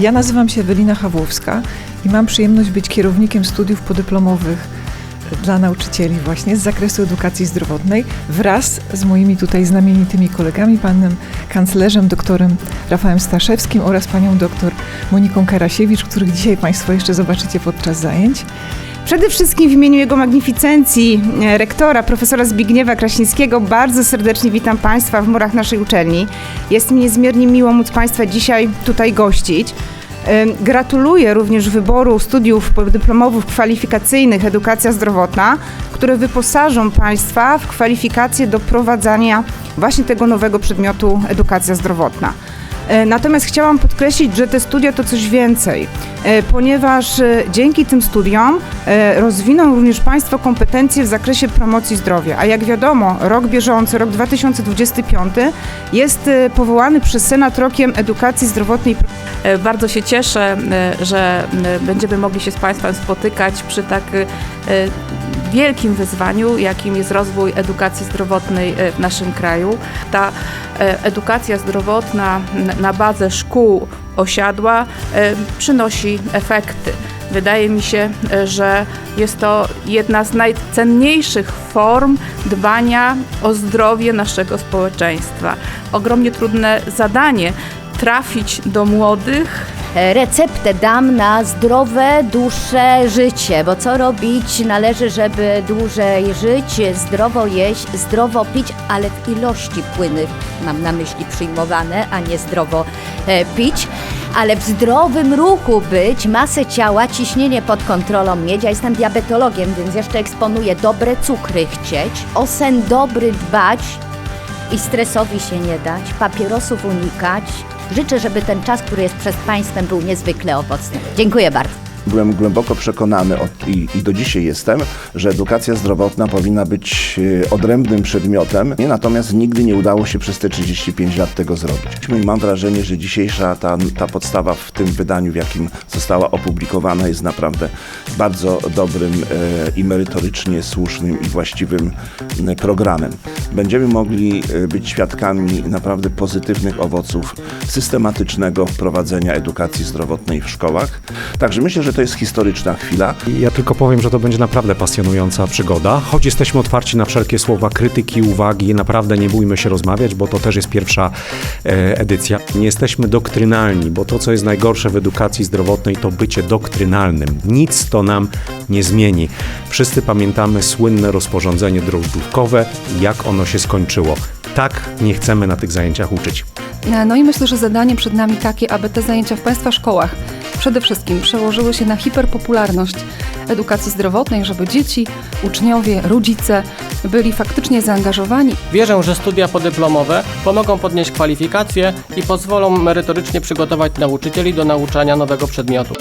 Ja nazywam się Ewelina Hawłowska i mam przyjemność być kierownikiem studiów podyplomowych dla nauczycieli właśnie z zakresu edukacji zdrowotnej wraz z moimi tutaj znamienitymi kolegami, panem kanclerzem doktorem Rafałem Staszewskim oraz panią doktor Moniką Karasiewicz, których dzisiaj Państwo jeszcze zobaczycie podczas zajęć. Przede wszystkim w imieniu Jego Magnificencji, e, rektora, profesora Zbigniewa Krasińskiego, bardzo serdecznie witam Państwa w murach naszej uczelni. Jest mi niezmiernie miło móc Państwa dzisiaj tutaj gościć. Gratuluję również wyboru studiów podyplomowych kwalifikacyjnych Edukacja Zdrowotna, które wyposażą Państwa w kwalifikacje do prowadzenia właśnie tego nowego przedmiotu Edukacja Zdrowotna. E, Natomiast chciałam podkreślić, że te studia to coś więcej, e, ponieważ e, dzięki tym studiom rozwiną również Państwo kompetencje w zakresie promocji zdrowia. A jak wiadomo, rok bieżący, rok 2025 jest powołany przez Senat rokiem edukacji zdrowotnej. Bardzo się cieszę, że będziemy mogli się z Państwem spotykać przy tak wielkim wyzwaniu, jakim jest rozwój edukacji zdrowotnej e, w naszym kraju. Ta e, edukacja zdrowotna na bazę szkół osiadła przynosi efekty. Wydaje mi się, że jest to jedna z najcenniejszych form dbania o zdrowie naszego społeczeństwa. Ogromnie trudne zadanie trafić do młodych, receptę dam na zdrowe, dłuższe życie, bo co robić należy, żeby dłużej żyć, zdrowo jeść, zdrowo pić, ale w ilości płynnych mam na myśli przyjmowane, a nie zdrowo e, pić, ale w zdrowym ruchu być, masę ciała, ciśnienie pod kontrolą mieć. Ja jestem diabetologiem, więc jeszcze eksponuję dobre cukry chcieć, o sen dobry dbać, i stresowi się nie dać, papierosów unikać. Życzę, żeby ten czas, który jest przed Państwem, był niezwykle owocny. Dziękuję bardzo. Byłem głęboko przekonany od, i, i do dzisiaj jestem, że edukacja zdrowotna powinna być e, odrębnym przedmiotem, Nie, natomiast nigdy nie udało się przez te 35 lat tego zrobić. I mam wrażenie, że dzisiejsza ta, ta podstawa w tym wydaniu, w jakim została opublikowana, jest naprawdę bardzo dobrym e, i merytorycznie słusznym i właściwym programem. Będziemy mogli e, być świadkami naprawdę pozytywnych owoców systematycznego wprowadzenia edukacji zdrowotnej w szkołach. Także myślę, że to jest historyczna chwila. Ja tylko powiem, że to będzie naprawdę pasjonująca przygoda. Choć jesteśmy otwarci na wszelkie słowa krytyki, uwagi, naprawdę nie bójmy się rozmawiać, bo to też jest pierwsza e, edycja. Nie jesteśmy doktrynalni, bo to, co jest najgorsze w edukacji zdrowotnej, to bycie doktrynalnym. Nic to nam nie zmieni. Wszyscy pamiętamy słynne rozporządzenie drożdżówkowe, jak ono się skończyło. Tak nie chcemy na tych zajęciach uczyć. No i myślę, że zadanie przed nami takie, aby te zajęcia w Państwa szkołach przede wszystkim przełożyły się na hiperpopularność edukacji zdrowotnej, żeby dzieci, uczniowie, rodzice byli faktycznie zaangażowani Wierzę, że studia podyplomowe pomogą podnieść kwalifikacje i pozwolą merytorycznie przygotować nauczycieli do nauczania nowego przedmiotu.